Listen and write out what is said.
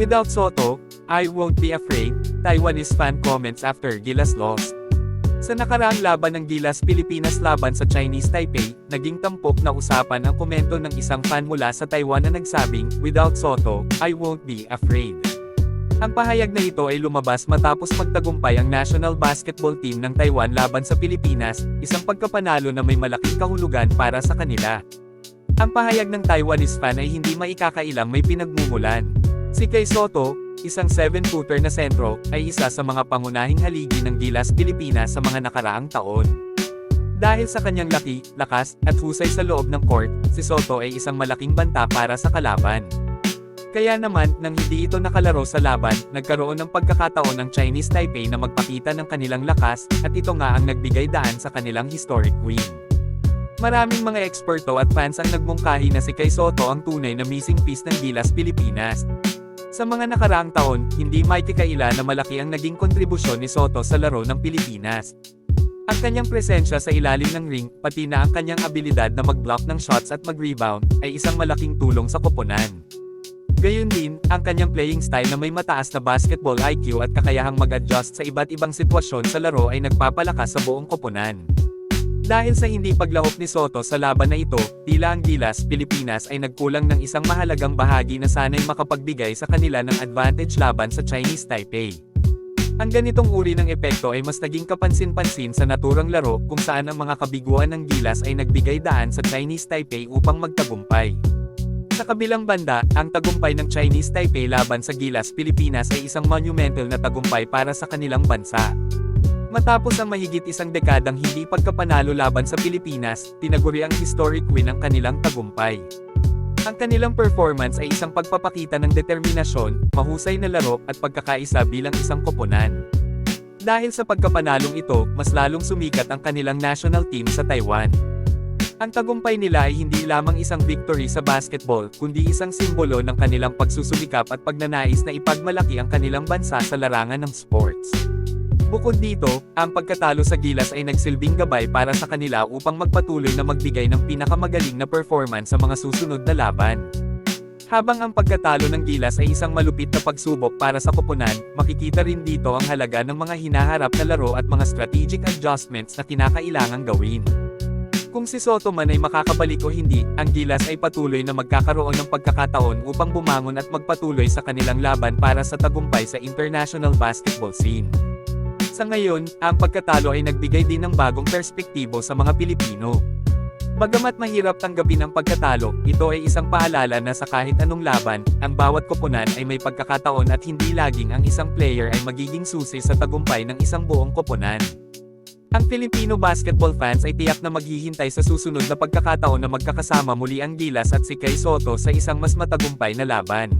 Without Soto, I won't be afraid, Taiwanese fan comments after Gilas lost. Sa nakaraang laban ng Gilas Pilipinas laban sa Chinese Taipei, naging tampok na usapan ang komento ng isang fan mula sa Taiwan na nagsabing, Without Soto, I won't be afraid. Ang pahayag na ito ay lumabas matapos magtagumpay ang national basketball team ng Taiwan laban sa Pilipinas, isang pagkapanalo na may malaking kahulugan para sa kanila. Ang pahayag ng Taiwanese fan ay hindi maikakailang may pinagmumulan. Si Kay Soto, isang 7-footer na sentro, ay isa sa mga pangunahing haligi ng Gilas Pilipinas sa mga nakaraang taon. Dahil sa kanyang laki, lakas, at husay sa loob ng court, si Soto ay isang malaking banta para sa kalaban. Kaya naman, nang hindi ito nakalaro sa laban, nagkaroon ng pagkakataon ng Chinese Taipei na magpakita ng kanilang lakas, at ito nga ang nagbigay daan sa kanilang historic win. Maraming mga eksperto at fans ang nagmungkahi na si Kay Soto ang tunay na missing piece ng Gilas Pilipinas. Sa mga nakaraang taon, hindi maitikaila na malaki ang naging kontribusyon ni Soto sa laro ng Pilipinas. Ang kanyang presensya sa ilalim ng ring, pati na ang kanyang abilidad na mag-block ng shots at mag-rebound, ay isang malaking tulong sa koponan. Gayun din, ang kanyang playing style na may mataas na basketball IQ at kakayahang mag-adjust sa iba't ibang sitwasyon sa laro ay nagpapalakas sa buong koponan. Dahil sa hindi paglahok ni Soto sa laban na ito, tila ang Gilas, Pilipinas ay nagkulang ng isang mahalagang bahagi na sana'y makapagbigay sa kanila ng advantage laban sa Chinese Taipei. Ang ganitong uri ng epekto ay mas naging kapansin-pansin sa naturang laro kung saan ang mga kabiguan ng Gilas ay nagbigay daan sa Chinese Taipei upang magtagumpay. Sa kabilang banda, ang tagumpay ng Chinese Taipei laban sa Gilas Pilipinas ay isang monumental na tagumpay para sa kanilang bansa. Matapos ang mahigit isang dekadang hindi pagkapanalo laban sa Pilipinas, tinaguri ang historic win ang kanilang tagumpay. Ang kanilang performance ay isang pagpapakita ng determinasyon, mahusay na laro, at pagkakaisa bilang isang koponan. Dahil sa pagkapanalong ito, mas lalong sumikat ang kanilang national team sa Taiwan. Ang tagumpay nila ay hindi lamang isang victory sa basketball, kundi isang simbolo ng kanilang pagsusumikap at pagnanais na ipagmalaki ang kanilang bansa sa larangan ng sports. Bukod dito, ang pagkatalo sa Gilas ay nagsilbing gabay para sa kanila upang magpatuloy na magbigay ng pinakamagaling na performance sa mga susunod na laban. Habang ang pagkatalo ng Gilas ay isang malupit na pagsubok para sa koponan, makikita rin dito ang halaga ng mga hinaharap na laro at mga strategic adjustments na kinakailangang gawin. Kung si Soto man ay makakabalik o hindi, ang Gilas ay patuloy na magkakaroon ng pagkakataon upang bumangon at magpatuloy sa kanilang laban para sa tagumpay sa international basketball scene. Sa ngayon, ang pagkatalo ay nagbigay din ng bagong perspektibo sa mga Pilipino. Bagamat mahirap tanggapin ang pagkatalo, ito ay isang paalala na sa kahit anong laban, ang bawat koponan ay may pagkakataon at hindi laging ang isang player ay magiging susi sa tagumpay ng isang buong koponan. Ang Filipino basketball fans ay tiyak na maghihintay sa susunod na pagkakataon na magkakasama muli ang Gilas at si Kay Soto sa isang mas matagumpay na laban.